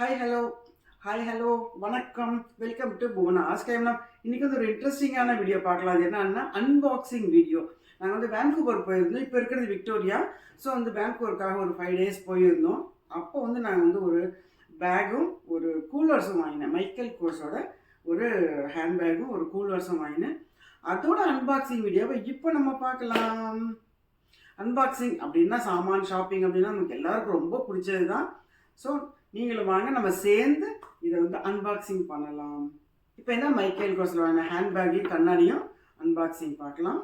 Hi hello hi hello வணக்கம். Welcome to Bhuvana ஆஸ்கைம்னா இன்னைக்கு வந்து ஒரு இன்ட்ரெஸ்டிங்கான வீடியோ பார்க்கலாம். அது என்னன்னா அன்பாக்சிங் வீடியோ நாங்கள் வந்து வேன்கூவர் போயிருந்தோம். இப்போ இருக்கிறது விக்டோரியா ஸோ வந்து வேன்கூவருக்காக ஒரு ஃபைவ் டேஸ் போயிருந்தோம். அப்போ வந்து நாங்கள் வந்து ஒரு பேகும் ஒரு கூலர்ஸும் வாங்கினேன். மைக்கேல் கோர்ஸோட ஒரு ஹேண்ட்பேக்கும் ஒரு கூலர்ஸும் வாங்கினேன். அதோட அன்பாக்சிங் வீடியோவை இப்போ நம்ம பார்க்கலாம். அன்பாக்சிங் அப்படின்னா சாமான் ஷாப்பிங் அப்படின்னா நமக்கு எல்லாருக்கும் ரொம்ப பிடிச்சது தான் ஸோ நீங்களும் வாங்க நம்ம சேர்ந்து இதை வந்து அன்பாக்சிங் பண்ணலாம். இப்போ என்ன மைக்கேல் கோஸில் வாங்கின ஹேண்ட்பேக்கையும் கண்ணாடியும் அன்பாக்சிங் பார்க்கலாம்.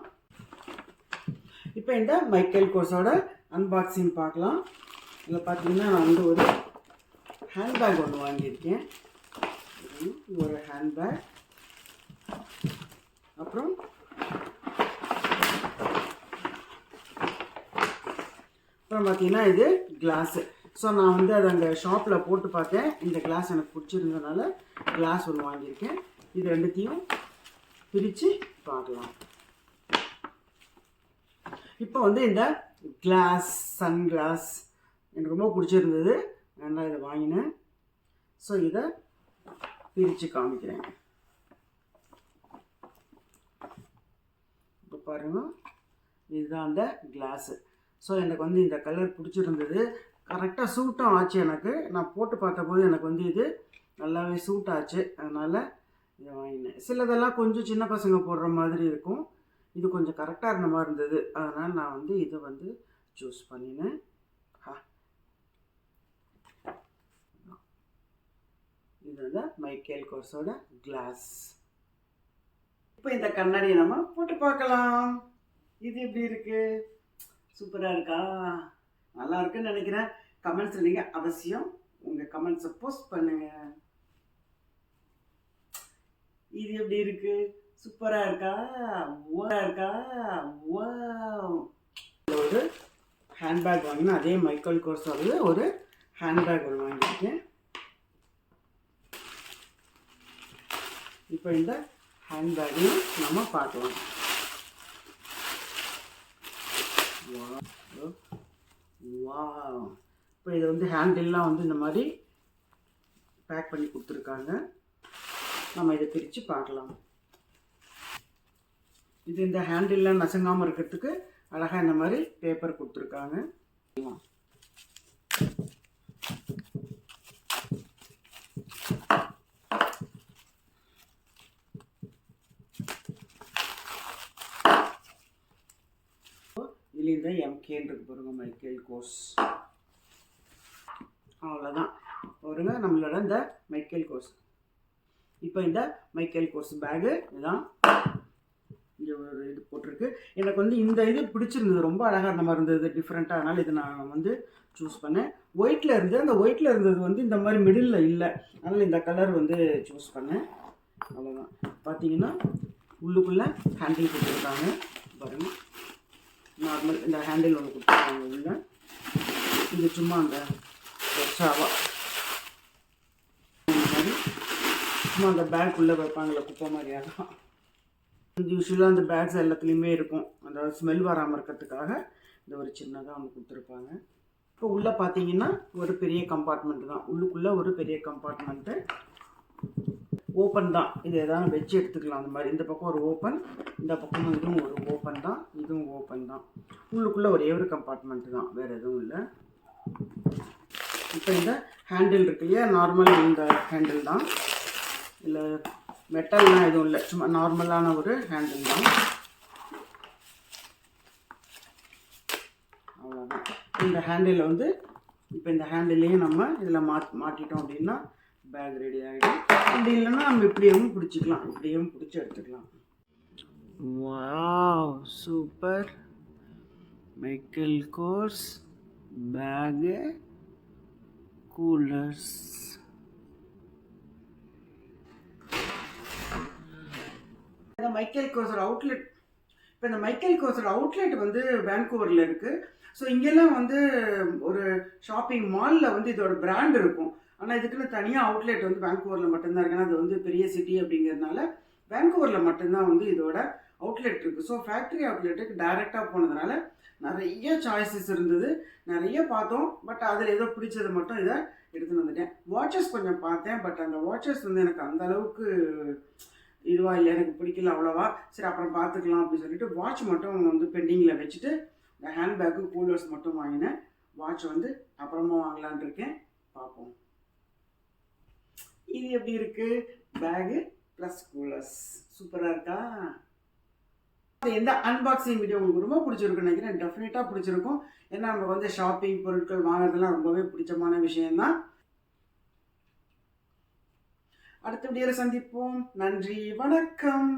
இப்போ இந்த மைக்கேல் கோர்ஸோட அன்பாக்சிங் பார்க்கலாம். இதில் பார்த்தீங்கன்னா நான் வந்து ஒரு ஹேண்ட்பேக் ஒன்று வாங்கியிருக்கேன். ஒரு ஹேண்ட்பேக் அப்புறம் அப்புறம் பார்த்தீங்கன்னா இது கிளாஸு ஸோ நான் வந்து அதை அந்த ஷாப்பில் போட்டு பார்த்தேன். இந்த கிளாஸ் எனக்கு பிடிச்சிருந்ததுனால கிளாஸ் ஒன்று வாங்கியிருக்கேன். இது ரெண்டுத்தையும் பிரித்து பார்க்கலாம். இப்போ வந்து இந்த கிளாஸ் சன் கிளாஸ் எனக்கு ரொம்ப பிடிச்சிருந்தது. நான் இதை வாங்கினேன். ஸோ இதை பிரித்து காமிக்கிறேன். இப்போ பாருங்க. இதுதான் அந்த கிளாஸு ஸோ எனக்கு வந்து இந்த கலர் பிடிச்சிருந்தது. கரெக்டாக சூட்டும் ஆச்சு எனக்கு. நான் போட்டு பார்த்தபோது எனக்கு வந்து இது நல்லாவே சூட் ஆச்சு. அதனால் இதை வாங்கினேன். சிலதெல்லாம் கொஞ்சம் சின்ன பசங்க போடுற மாதிரி இருக்கும். இது கொஞ்சம் கரெக்டாக இருந்த மாதிரி இருந்தது. அதனால் நான் வந்து இதை வந்து சூஸ் பண்ணினேன். ஹா. இது வந்து மைக்கேல் கோர்ஸோட கிளாஸ் இப்போ இந்த கண்ணாடியை நம்ம போட்டு பார்க்கலாம். இது எப்படி இருக்குது சூப்பராக இருக்கா? நல்லா இருக்குன்னு நினைக்கிறேன். கமெண்ட்ஸில் நீங்கள் அவசியம் உங்கள் கமெண்ட்ஸை போஸ்ட் பண்ணுங்கள் இது எப்படி இருக்கு? சூப்பராக இருக்கா? ஓரா இருக்கா? ஓ ஒரு ஹேண்ட்பேக் வாங்கினேன். அதே மைக்கேல் வந்து ஒரு ஹேண்ட்பேக் ஒன்று வாங்கியிருக்கேன். இப்போ இந்த ஹேண்ட்பேக்கையும் நம்ம பார்க்கலாம் வா இப்போ இதை வந்து ஹேண்டில்லாம் வந்து இந்த மாதிரி பேக் பண்ணி கொடுத்துருக்காங்க. நம்ம இதை பிரித்து பார்க்கலாம். இது இந்த ஹேண்டில்லாம் நசுங்காமல் இருக்கிறதுக்கு அழகாக இந்த மாதிரி பேப்பர் கொடுத்துருக்காங்க. இதுலேயும் தான் எம்கேன்னு இருக்கு பாருங்க மைக்கேல் கோர்ஸ் அவ்வளோதான் பாருங்க நம்மளோட இந்த மைக்கேல் கோர்ஸ் இப்போ இந்த மைக்கேல் கோர்ஸ் பேகு இதுதான் இங்கே ஒரு இது போட்டிருக்கு. எனக்கு வந்து இந்த இது பிடிச்சிருந்தது ரொம்ப அழகாக அந்த மாதிரி இருந்தது டிஃப்ரெண்ட்டாக அதனால் இது நான் வந்து சூஸ் பண்ணேன். ஒயிட்டில் இருந்து அந்த ஒயிட்டில் இருந்தது வந்து இந்த மாதிரி மிடில் இல்லை. அதனால் இந்த கலர் வந்து சூஸ் பண்ணேன். அவ்வளோதான் பார்த்தீங்கன்னா உள்ளுக்குள்ளே ஹேண்டில் கொடுத்துருக்காங்க பாருங்கள் நார்மல் இந்த ஹேண்டில் ஒன்று கொடுத்துருக்காங்க உள்ள இது சும்மா அந்த எக்ஸ்ட்ராவா மாதிரி. சும்மா அந்த பேக் உள்ளே வைப்பாங்களே குப்பை மாதிரியாக தான் இது யூஸ்வலாக அந்த பேக்ஸ் எல்லாத்துலேயுமே இருக்கும். அந்த ஸ்மெல் வராமல் இருக்கிறதுக்காக இந்த ஒரு சின்னதாக அவங்க கொடுத்துருப்பாங்க. இப்போ உள்ளே பார்த்தீங்கன்னா ஒரு பெரிய கம்பார்ட்மெண்ட் தான். உள்ளுக்குள்ளே ஒரு பெரிய கம்பார்ட்மெண்ட்டு ஓப்பன் தான். இது எதாவது வச்சு எடுத்துக்கலாம். அந்த மாதிரி இந்த பக்கம் ஒரு ஓப்பன் இந்த பக்கமும் இதுவும் ஒரு ஓப்பன் தான். இதுவும் ஓப்பன் தான். உள்ளுக்குள்ளே ஒரே ஒரு கம்பார்ட்மெண்ட் தான். வேறு எதுவும் இல்லை. இப்போ இந்த ஹேண்டில் இருக்கு இல்லையா? நார்மல் இந்த ஹேண்டில் தான். இல்லை மெட்டல்லாம் எதுவும் இல்லை. சும்மா நார்மலான ஒரு ஹேண்டில் தான். அவ்வளோதான் இந்த ஹேண்டில் வந்து இப்போ இந்த ஹேண்டிலையும் நம்ம இதில் மாட் மாட்டிட்டோம் அப்படின்னா பேக் ரெடி ஆகிடும் அப்படி இல்லைன்னா நம்ம இப்படியும் பிடிச்சிக்கலாம் இப்படியும் பிடிச்சி எடுத்துக்கலாம். Wow super Michael Kors bag coolers இந்த மைக்கேல் கோர்ஸர் அவுட்லெட் இப்போ இந்த மைக்கேல் கோர்ஸர் அவுட்லெட் வந்து வேன்கூவரில் இருக்குது ஸோ இங்கெல்லாம் வந்து ஒரு ஷாப்பிங் மாலில் வந்து இதோட பிராண்ட் இருக்கும். ஆனால் இதுக்குன்னு தனியாக அவுட்லெட் வந்து வேங்கூவரில் மட்டும்தான் இருக்கு. ஏன்னா அது வந்து பெரிய சிட்டி அப்படிங்கிறதுனால வேங்கூவரில் மட்டும்தான் வந்து இதோட அவுட்லெட் இருக்குது ஸோ ஃபேக்ட்ரி அவுட்லெட்டுக்கு டைரெக்டாக போனதுனால நிறைய சாய்ஸஸ் இருந்தது. நிறைய பார்த்தோம். பட் அதில் ஏதோ பிடிச்சது மட்டும் இதை எடுத்துன்னு வந்துட்டேன். வாட்சஸ் கொஞ்சம் பார்த்தேன். பட் அந்த வாட்சஸ் வந்து எனக்கு அந்த அளவுக்கு இதுவாக இல்லை. எனக்கு பிடிக்கல அவ்வளோவா. சரி அப்புறம் பார்த்துக்கலாம் அப்படின்னு சொல்லிட்டு வாட்ச் மட்டும் வந்து பெண்டிங்கில் வச்சுட்டு இந்த ஹேண்ட்பேக்கு கூலர்ஸ் மட்டும் வாங்கினேன். வாட்ச் வந்து அப்புறமா வாங்கலான் இருக்கேன். பார்ப்போம். இது எப்படி இருக்கு? பேகு ப்ளஸ் கூலர்ஸ் சூப்பராக இருக்கா? எந்த அன்பாக்சிங் வீடியோ உங்களுக்கு ரொம்ப பிடிச்சிருக்குன்னு நினைக்கிறேன். டெஃபினட்டாக பிடிச்சிருக்கும். ஏன்னா நமக்கு வந்து ஷாப்பிங் பொருட்கள் வாங்குறதுலாம் ரொம்பவே பிடிச்சமான விஷயம்தான். அடுத்த வீடியோவில் சந்திப்போம். நன்றி. வணக்கம்.